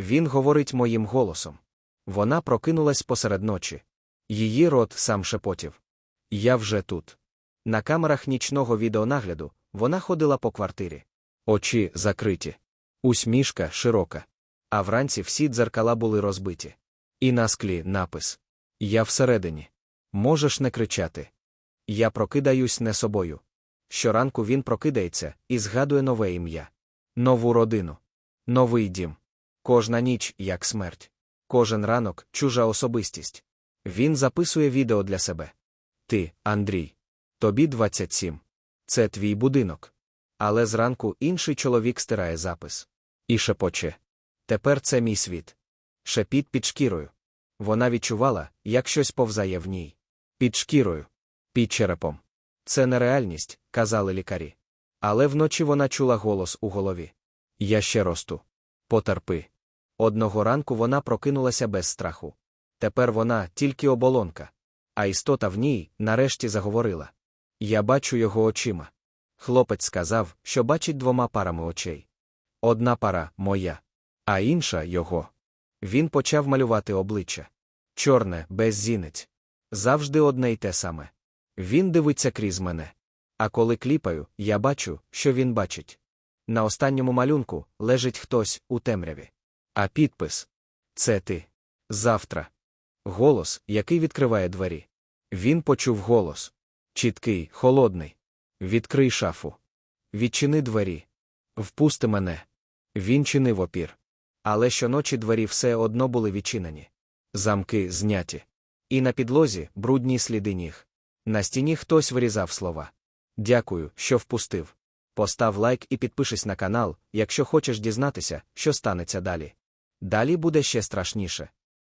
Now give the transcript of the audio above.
Він говорить моїм голосом. Вона прокинулась посеред ночі. Її рот сам шепотів. Я вже тут. На камерах нічного відеонагляду вона ходила по квартирі. Очі закриті. Усмішка широка. А вранці всі дзеркала були розбиті. І на склі напис Я всередині. Можеш не кричати. Я прокидаюсь не собою. Щоранку він прокидається і згадує нове ім'я, нову родину, новий дім. Кожна ніч як смерть. Кожен ранок чужа особистість. Він записує відео для себе. Ти, Андрій. Тобі 27. Це твій будинок. Але зранку інший чоловік стирає запис. І шепоче. Тепер це мій світ. Шепіт під шкірою. Вона відчувала, як щось повзає в ній. Під шкірою, під черепом. Це нереальність, казали лікарі. Але вночі вона чула голос у голові. Я ще росту. Потерпи. Одного ранку вона прокинулася без страху. Тепер вона тільки оболонка. А істота в ній нарешті заговорила. Я бачу його очима. Хлопець сказав, що бачить двома парами очей. Одна пара моя, а інша його. Він почав малювати обличчя. Чорне, без зінець. Завжди одне й те саме. Він дивиться крізь мене. А коли кліпаю, я бачу, що він бачить. На останньому малюнку лежить хтось у темряві. А підпис Це ти. Завтра. Голос, який відкриває двері. Він почув голос. Чіткий, холодний. Відкрий шафу. Відчини двері. Впусти мене. Він чинив опір. Але щоночі двері все одно були відчинені. Замки зняті. І на підлозі брудні сліди ніг. На стіні хтось вирізав слова. Дякую, що впустив. Постав лайк і підпишись на канал, якщо хочеш дізнатися, що станеться далі. Далі буде ще страшніше.